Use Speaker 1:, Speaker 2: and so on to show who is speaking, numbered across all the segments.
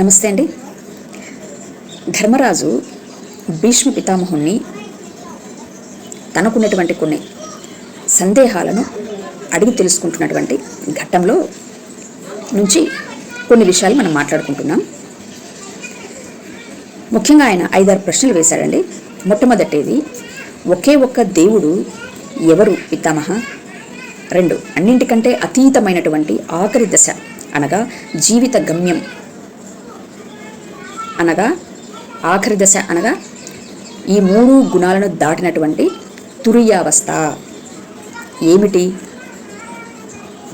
Speaker 1: నమస్తే అండి. ధర్మరాజు భీష్మ పితామహుణ్ణి తనకున్నటువంటి కొన్ని సందేహాలను అడిగి తెలుసుకుంటున్నటువంటి ఘట్టంలో నుంచి కొన్ని విషయాలు మనం మాట్లాడుకుంటున్నాం. ముఖ్యంగా ఆయన ఐదారు ప్రశ్నలు వేశాడండి. మొట్టమొదటిది ఒకే ఒక్క దేవుడు ఎవరు పితామహ? రెండు అన్నింటికంటే అతీతమైనటువంటి ఆఖరి దశ అనగా జీవిత గమ్యం అనగా ఆఖరి దశ అనగా ఈ మూడు గుణాలను దాటినటువంటి తురియావస్థ. ఏమిటి?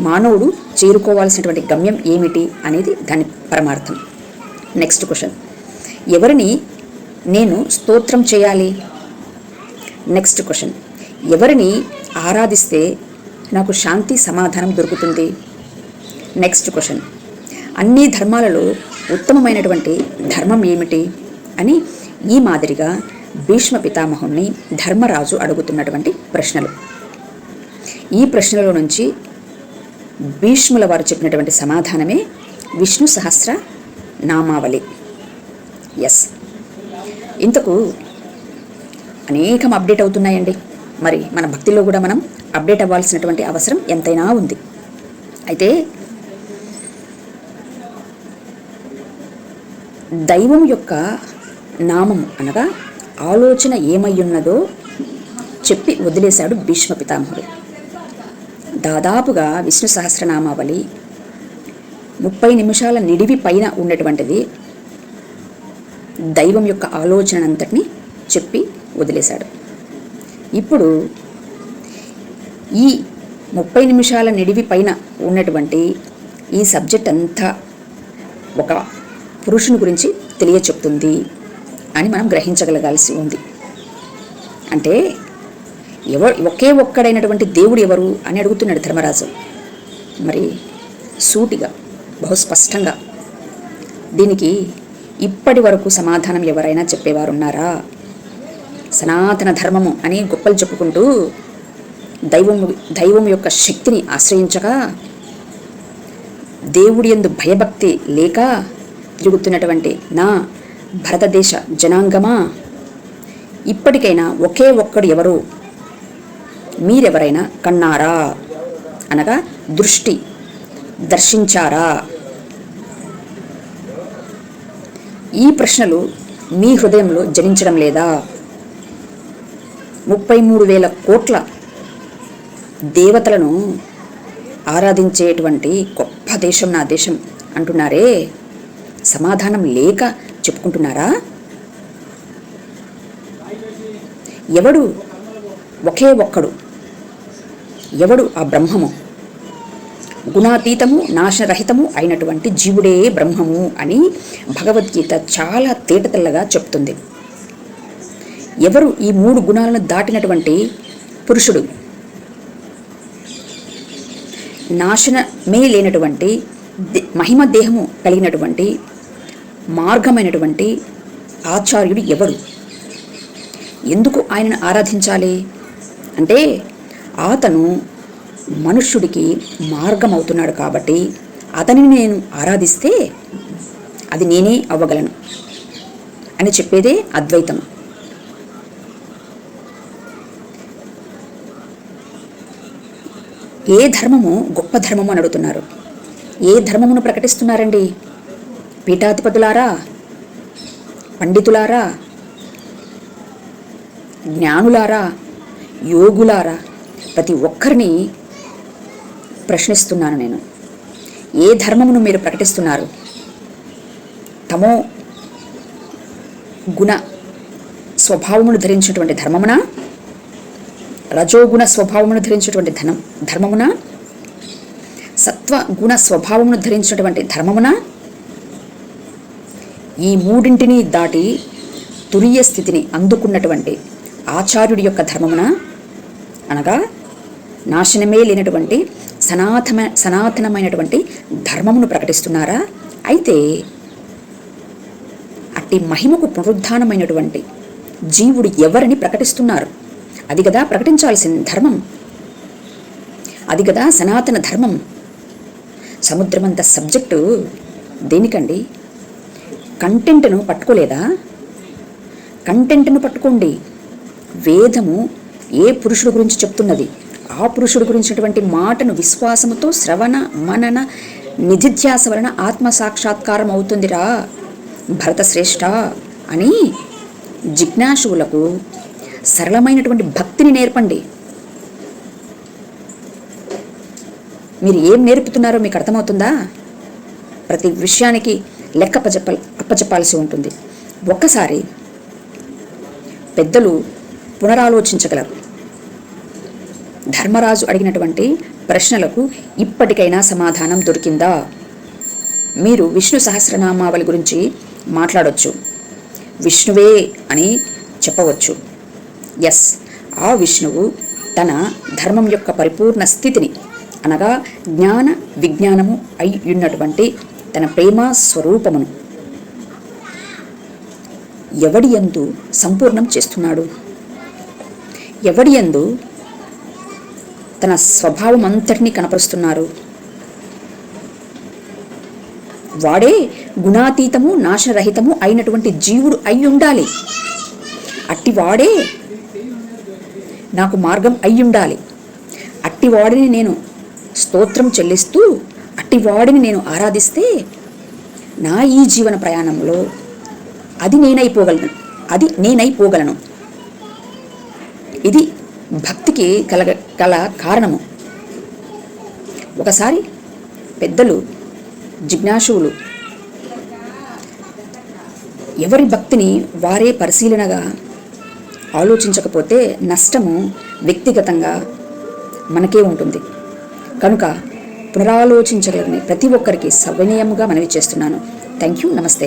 Speaker 1: మానవుడు చేరుకోవాల్సినటువంటి గమ్యం ఏమిటి అనేది దాని పరమార్థం. నెక్స్ట్ క్వశ్చన్ ఎవరిని నేను స్తోత్రం చేయాలి? నెక్స్ట్ క్వశ్చన్ ఎవరిని ఆరాధిస్తే నాకు శాంతి సమాధానం దొరుకుతుంది? నెక్స్ట్ క్వశ్చన్ అన్ని ధర్మాలలో ఉత్తమమైనటువంటి ధర్మం ఏమిటి అని ఈ మాదిరిగా భీష్మ పితామహుణ్ణి ధర్మరాజు అడుగుతున్నటువంటి ప్రశ్నలు. ఈ ప్రశ్నల నుంచి భీష్ముల వారు చెప్పినటువంటి సమాధానమే విష్ణు సహస్ర నామావళి. ఎస్ ఇంతకు అనేకం అప్డేట్ అవుతున్నాయండి. మరి మన భక్తిలో కూడా మనం అప్డేట్ అవ్వాల్సినటువంటి అవసరం ఎంతైనా ఉంది. అయితే దైవం యొక్క నామం అనగా ఆలోచన ఏమయ్యున్నదో చెప్పి వదిలేశాడు భీష్మ పితామహుడు. దాదాపుగా విష్ణు సహస్రనామావళి ముప్పై నిమిషాల నిడివి పైన ఉన్నటువంటిది దైవం యొక్క ఆలోచన అంతటిని చెప్పి వదిలేశాడు. ఇప్పుడు ఈ ముప్పై నిమిషాల నిడివి పైన ఉన్నటువంటి ఈ సబ్జెక్ట్ అంతా ఒక పురుషుని గురించి తెలియచెప్తుంది అని మనం గ్రహించగలగాల్సి ఉంది. అంటే ఎవరు ఒకే ఒక్కడైనటువంటి దేవుడు ఎవరు అని అడుగుతున్నాడు ధర్మరాజు. మరి సూటిగా బహు స్పష్టంగా దీనికి ఇప్పటి వరకు సమాధానం ఎవరైనా చెప్పేవారు ఉన్నారా సనాతన ధర్మము అని గొప్పలు చెప్పుకుంటూ దైవం దైవం యొక్క శక్తిని ఆశ్రయించక దేవుడి ఎందు భయభక్తి లేక తిరుగుతున్నటువంటి నా భారతదేశ జనాంగమా? ఇప్పటికైనా ఒకే ఒక్కడు ఎవరు? మీరెవరైనా కన్నారా? అనగా దృష్టి దర్శించారా? ఈ ప్రశ్నలు మీ హృదయంలో జనించడం లేదా? ముప్పై మూడు వేల కోట్ల దేవతలను ఆరాధించేటువంటి గొప్ప దేశం నా దేశం అంటున్నారే? సమాధానం లేక చెప్పుకుంటున్నారా? ఎవడు ఒకే ఒక్కడు? ఎవడు ఆ బ్రహ్మము? గుణాతీతము నాశరహితము అయినటువంటి జీవుడే బ్రహ్మము అని భగవద్గీత చాలా తేటతెల్లగా చెప్తుంది. ఎవరు ఈ మూడు గుణాలను దాటినటువంటి పురుషుడు? నాశనమే లేనటువంటి దే- మహిమ దేహము కలిగినటువంటి మార్గమైనటువంటి ఆచార్యుడు ఎవడు? ఎందుకు ఆయనను ఆరాధించాలి? అంటే అతను మనుష్యుడికి మార్గం అవుతున్నాడు కాబట్టి అతనిని నేను ఆరాధిస్తే అది నేనే అవ్వగలను అని చెప్పేదే అద్వైతం. ఏ ధర్మము గొప్ప ధర్మము అని అడుగుతున్నారు? ఏ ధర్మమును ప్రకటిస్తున్నారండి? పీఠాధిపతులారా పండితులారా జ్ఞానులారా యోగులారా ప్రతి ఒక్కరిని ప్రశ్నిస్తున్నాను నేను. ఏ ధర్మమును మీరు ప్రకటిస్తున్నారు? తమో గుణ స్వభావమును ధరించినటువంటి ధర్మమునా? రజోగుణ స్వభావమును ధరించినటువంటి ధనం ధర్మమునా? సత్వ గుణ స్వభావమును ధరించినటువంటి ధర్మమునా? ఈ మూడింటిని దాటి తురియ స్థితిని అందుకున్నటువంటి ఆచార్యుడి యొక్క ధర్మమున అనగా నాశనమే లేనటువంటి సనాతన సనాతనమైనటువంటి ధర్మమును ప్రకటిస్తున్నారా? అయితే అట్టి మహిమకు పునరుద్ధానమైనటువంటి జీవుడు ఎవరిని ప్రకటిస్తున్నారు? అది కదా ప్రకటించాల్సిన ధర్మం. అది కదా సనాతన ధర్మం. సముద్రమంత సబ్జెక్టు దేనికండి? కంటెంట్ను పట్టుకోలేదా? కంటెంట్ను పట్టుకోండి. వేదము ఏ పురుషుడు గురించి చెప్తున్నది? ఆ పురుషుడు గురించినటువంటి మాటను విశ్వాసముతో శ్రవణ మనన నిధిధ్యాస వలన ఆత్మ సాక్షాత్కారం అవుతుందిరా. భరతశ్రేష్ఠ అని జిజ్ఞాసువులకు సరళమైనటువంటి భక్తిని నేర్పండి. మీరు ఏం నేర్పుతున్నారో మీకు అర్థమవుతుందా? ప్రతి విషయానికి లెక్క అప్పచెప్ప అప్పచెప్పాల్సి ఉంటుంది. ఒక్కసారి పెద్దలు పునరాలోచించగలరు. ధర్మరాజు అడిగినటువంటి ప్రశ్నలకు ఇప్పటికైనా సమాధానం దొరికిందా? మీరు విష్ణు సహస్రనామావళి గురించి మాట్లాడవచ్చు విష్ణువే అని చెప్పవచ్చు. ఎస్ ఆ విష్ణువు తన ధర్మం యొక్క పరిపూర్ణ స్థితిని అనగా జ్ఞాన విజ్ఞానము అయి ఉన్నటువంటి తన ప్రేమ స్వరూపమును. ఎవడి ఎందు సంపూర్ణం చేస్తున్నాడు? ఎవడి ఎందు తన స్వభావం అంతటినీ కనపరుస్తున్నారు? వాడే గుణాతీతము నాశరహితము అయినటువంటి జీవుడు అయి ఉండాలి అట్టి వాడే నాకు మార్గం అయి ఉండాలి అట్టి వాడిని నేను స్తోత్రం చెల్లిస్తూ అట్టి వాడిని నేను ఆరాధిస్తే నా ఈ జీవన ప్రయాణంలో అది నేనైపోగలను. అది నేనైపోగలను. ఇది భక్తికి కలగ కల కారణము. ఒకసారి పెద్దలు జిజ్ఞాసువులు ఎవరి భక్తిని వారే పరిశీలనగా ఆలోచించకపోతే నష్టము వ్యక్తిగతంగా మనకే ఉంటుంది. కనుక పునరాలోచించగలని ప్రతి ఒక్కరికి సవినయముగా మనవి చేస్తున్నాను. థ్యాంక్ యూ నమస్తే.